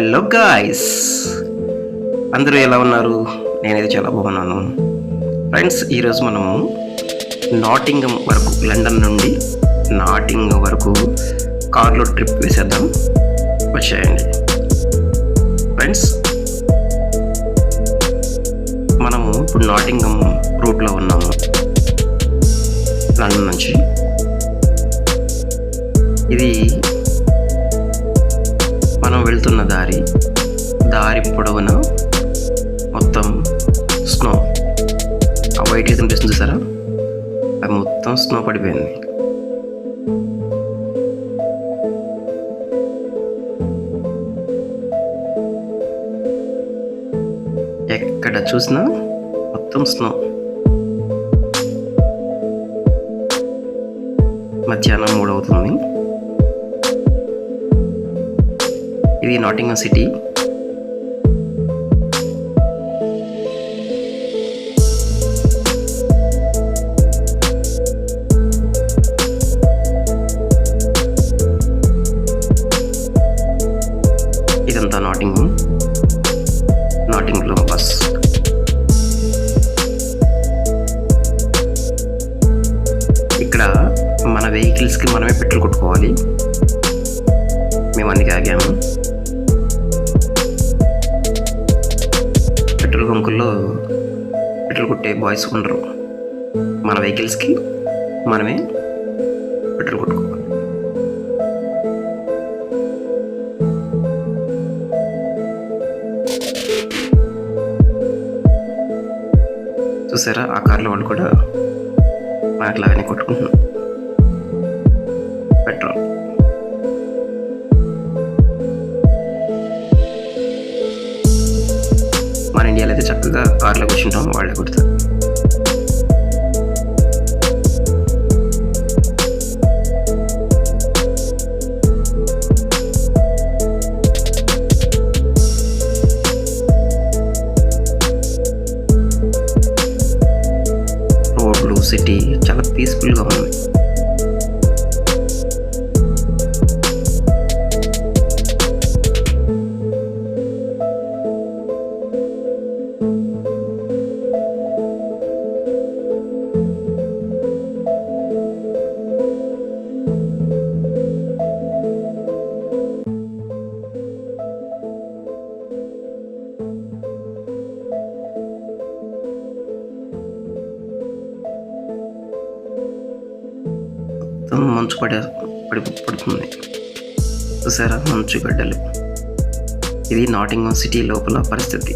Hello guys. అందరూ ఎలా ఉన్నారు? నేనైతే చాలా బాగున్నాను. ఫ్రెండ్స్ ఈరోజు మనము నాటింగం వరకు లండన్ నుండి నాటింగ్ వరకు కార్లో ట్రిప్ వేసేద్దాం. వచ్చేయండి. ఫ్రెండ్స్ మనము ఇప్పుడు నాటింగం రూట్లో ఉన్నాము. లండన్ నుంచి. ఇది మనం వెళ్తున్న దారి దారి పొడవున మొత్తం స్నో ఆ వైట్ కనిపిస్తుంది చూసారా? అది మొత్తం స్నో పడిపోయింది. ఎక్కడ చూసినా మొత్తం స్నో మధ్యాహ్నం మూడు ఇది నాటింగం సిటీ. ఇదంతా నాటింగ్. నాటింగ్లో బస్. ఇక్కడ మన వెహికల్స్కి మనమే పెట్రోల్ కొట్టుకోవాలి. మేము అన్ని ఆగాము పెట్రోల్ బంకుల్లో పెట్రోల్ కొట్టే బాయ్స్ ఉండరు. మన వెహికల్స్కి మనమే పెట్రోల్ కొట్టుకోవాలి. చూసారా? ఆ కార్లో వాళ్ళు కూడా మనట్లాగానే కొట్టుకుంటున్నాం అయితే చక్కగా కార్లో కూర్చుంటాం వాళ్ళే కొడతారు పడే పడి పడుతుంది. చూసారా? మంచుగడ్డలు ఇది నాటింగ్హామ్ సిటీ లోపల పరిస్థితి.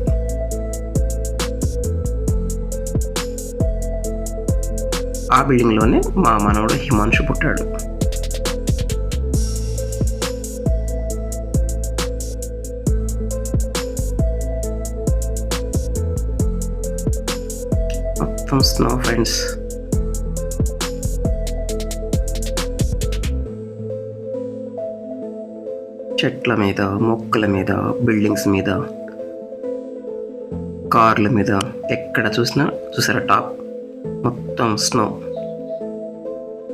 ఆ బిల్డింగ్లోనే మా మనవడు హిమాంశు పుట్టాడు. మొత్తం స్నో ఫ్రెండ్స్ చెట్ల మీద మొక్కల మీద బిల్డింగ్స్ మీద కార్ల మీద ఎక్కడ చూసినా చూసారా టాప్? మొత్తం స్నో.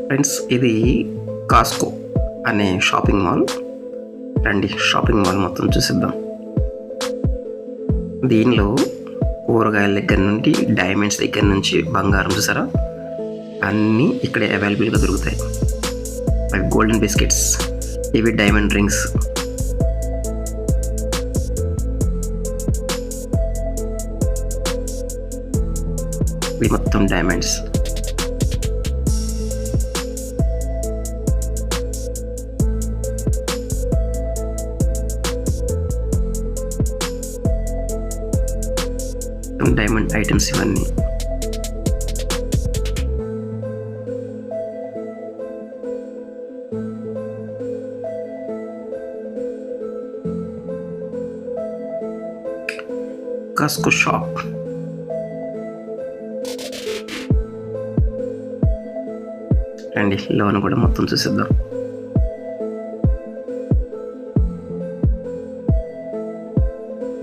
ఫ్రెండ్స్ ఇది కాస్కో అనే షాపింగ్ మాల్. రండి షాపింగ్ మాల్ మొత్తం చూసిద్దాం. దీనిలో కూరగాయల దగ్గర నుండి డైమండ్స్ దగ్గర నుంచి బంగారం చూసారా? అన్నీ ఇక్కడే అవైలబుల్గా దొరుకుతాయి. అవి గోల్డెన్ బిస్కెట్స్ ఇవి డైమండ్ రింగ్స్. ఇవి మొత్తం డైమండ్స్ డైమండ్ ఐటమ్స్ ఇవన్నీ కాస్కో షాప్ రండి లోన కూడా మొత్తం చూసిద్దాం.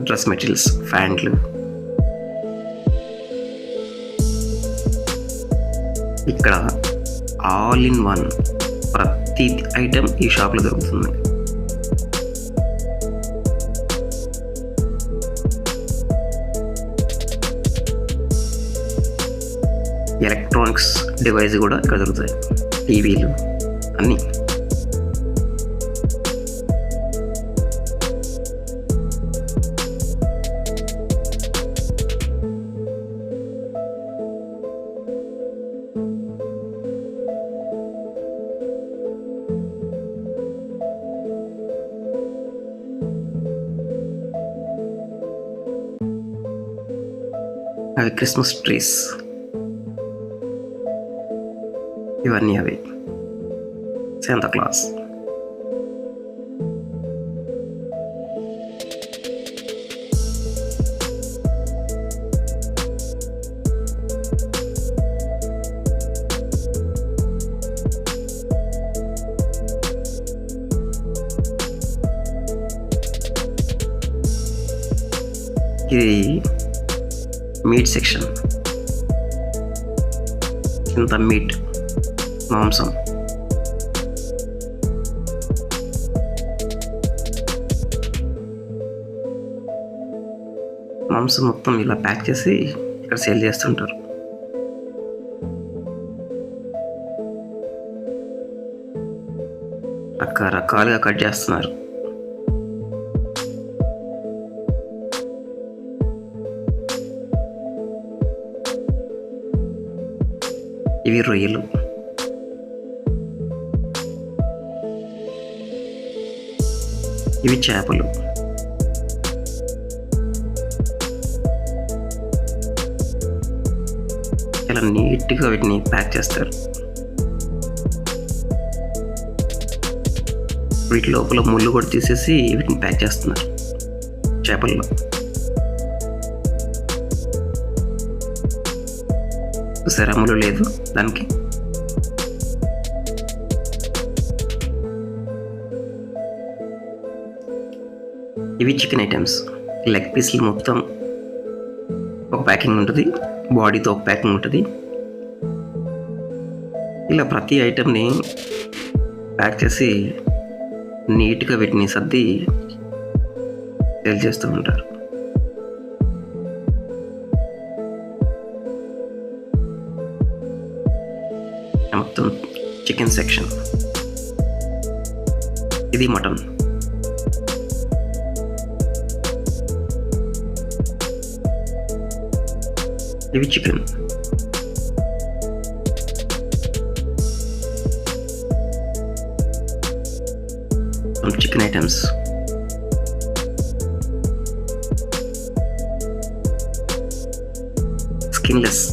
డ్రెస్ మెటీరియల్స్ ప్యాంట్లు. ఇక్కడ ఆల్ ఇన్ వన్ ప్రతి ఐటెం ఈ షాప్లో దొరుకుతుంది. ఎలక్ట్రానిక్స్ డివైస్ కూడా ఇక్కడ దొరుకుతాయి. టీవీలు అన్నీ అవి క్రిస్మస్ ట్రీస్ ఇవన్నీ అవి శాంతా క్లాస్ ఇది మీట్ సెక్షన్ ఇంత మీట్ మాంసం మాంసం మొత్తం ఇలా ప్యాక్ చేసి ఇక్కడ సేల్ చేస్తుంటారు. రకరకాలుగా కట్ చేస్తున్నారు. ఇవి రొయ్యలు. ఇవి చేపలు. ఇలా నీట్గా వీటిని ప్యాక్ చేస్తారు. వీటి లోపల ముళ్ళు కూడా తీసేసి వీటిని ప్యాక్ చేస్తున్నారు చేపల్లో. చూసారా లేదు దానికి. ఇవి చికెన్ ఐటమ్స్. లెగ్ పీస్లు మొత్తం ఒక ప్యాకింగ్ ఉంటుంది. బాడీతో ఒక ప్యాకింగ్ ఉంటుంది. ఇలా ప్రతి ఐటమ్ని ప్యాక్ చేసి నీట్గా వీటిని సర్ది సేల్ చేస్తూ ఉంటారు. మొత్తం చికెన్ సెక్షన్. ఇది మటన్. ఇవి చికెన్ చికెన్ ఐటమ్స్ స్కిన్లెస్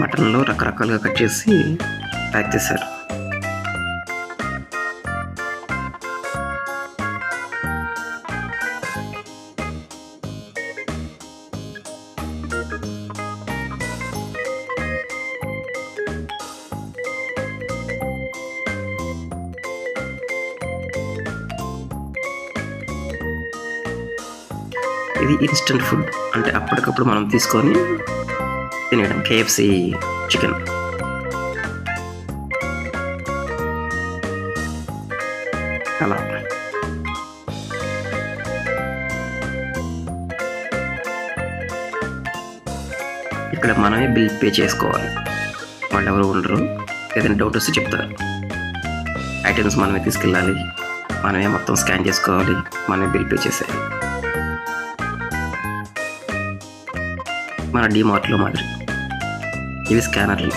మటన్లో రకరకాలుగా కట్ చేసి ప్యాక్ చేశారు. ఇది ఇన్స్టెంట్ ఫుడ్ అంటే అప్పటికప్పుడు మనం తీసుకొని తినేయడం కేఎఫ్సి చికెన్ అలా. ఇక్కడ మనమే బిల్ పే చేసుకోవాలి. వాళ్ళు ఎవరు ఉండరు. ఏదైనా డౌట్ వస్తే చెప్తారు. ఐటమ్స్ మనమే తీసుకెళ్ళాలి. మనమే మొత్తం స్కాన్ చేసుకోవాలి. మనమే బిల్ పే చేసేయాలి. మన డిమార్ట్లో మాదిరి ఇవి స్కానర్లు.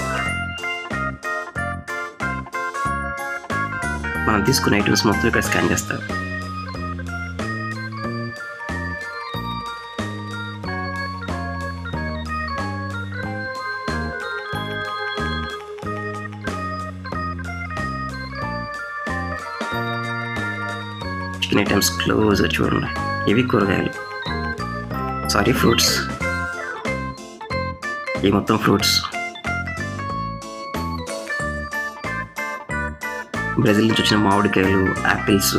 మనం తీసుకునే ఐటమ్స్ మొత్తం ఇక్కడ స్కాన్ చేస్తారు చికెన్ ఐటమ్స్ క్లోజ్ చూడండి. ఇవి కూరగాయలు. Sorry fruits. ఈ మొత్తం ఫ్రూట్స్. బ్రెజిల్ నుంచి వచ్చిన మామిడికాయలు యాపిల్స్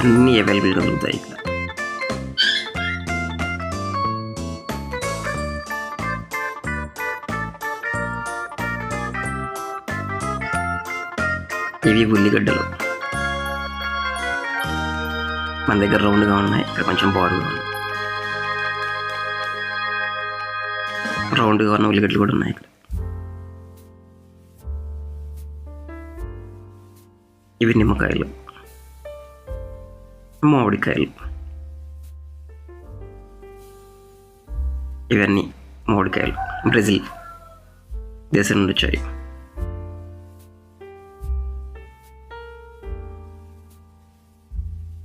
అన్నీ అవైలబుల్గా దొరుకుతాయి ఇక్కడ. ఇవి ఉల్లిగడ్డలు. మన దగ్గర రౌండ్గా ఉన్నాయి ఇక్కడ కొంచెం బారుగా ఉన్నాయి రౌండ్గా ఉన్న ఉల్లిగడ్డలు కూడా ఉన్నాయి ఇక్కడ. ఇవి నిమ్మకాయలు. మామిడికాయలు. ఇవన్నీ మామిడికాయలు. బ్రెజిల్ దేశం నుండి వచ్చాయి.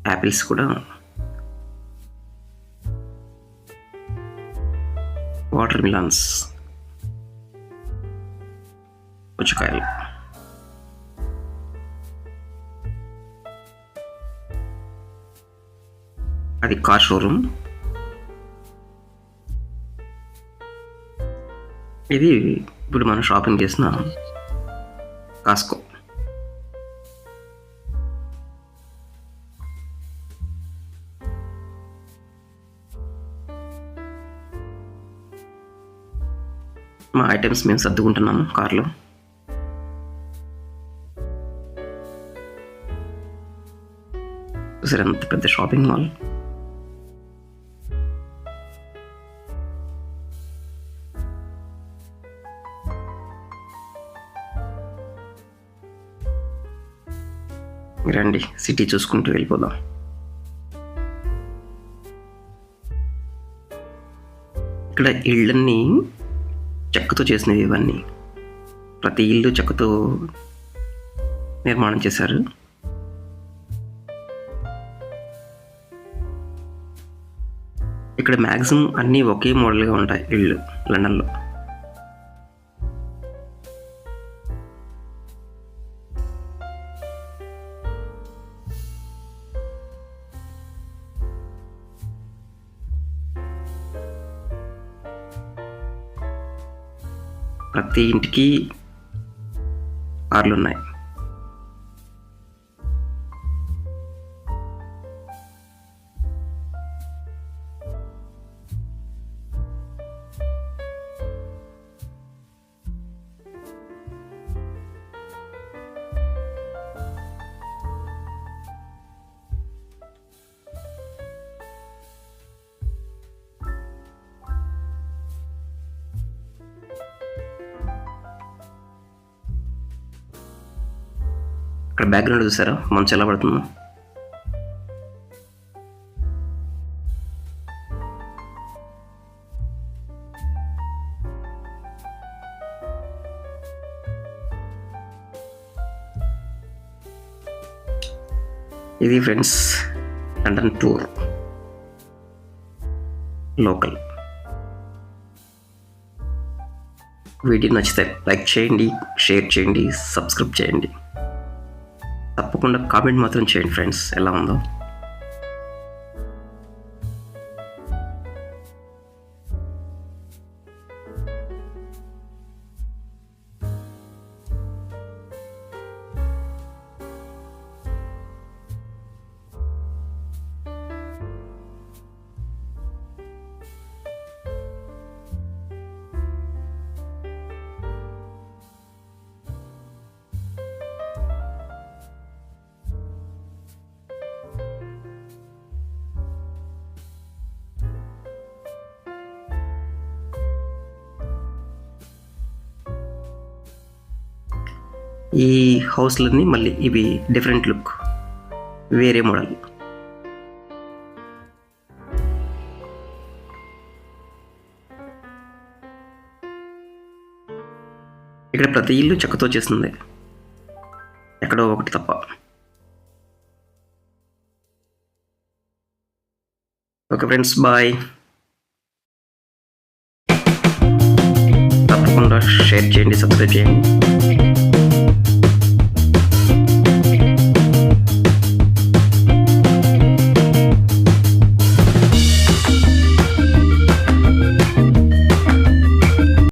యాపిల్స్ కూడా వాటర్ మిలాన్స్. పుచ్చకాయలు. అది కార్ షోరూమ్. ఇది ఇప్పుడు మనం షాపింగ్ చేసిన కాస్కో. మా ఐటమ్స్ మేము సర్దుకుంటున్నాము కార్లో. చూసారు అంత పెద్ద షాపింగ్ మాల్. రండి సిటీ చూసుకుంటూ వెళ్ళిపోదాం. ఇక్కడ ఇళ్ళన్నీ చెక్కతో చేసినవి ఇవన్నీ. ప్రతి ఇల్లు చెక్కతో నిర్మాణం చేశారు. ఇక్కడ మ్యాక్సిమం అన్నీ ఒకే మోడల్గా ఉంటాయి ఇళ్ళు లండన్లో. ప్రతి ఇంటికి కార్లు ఉన్నాయి బ్యాక్గ్రౌండ్ చూసారా? మంచు ఎలా పడుతుందో ఇది friends London tour. Local. Video నచ్చితే లైక్ చేయండి షేర్ చేయండి సబ్స్క్రైబ్ చేయండి. తప్పకుండా కామెంట్ మాత్రం చేయండి ఫ్రెండ్స్. ఎలా ఉందో? ఈ హౌస్లన్నీ మళ్ళీ ఇవి డిఫరెంట్ లుక్ వేరే మోడల్. ఇక్కడ ప్రతి ఇల్లు చెక్కతో చేస్తుంది. ఎక్కడో ఒకటి తప్ప. Okay friends bye. తప్పకుండా షేర్ చేయండి సబ్స్క్రైబ్ చేయండి.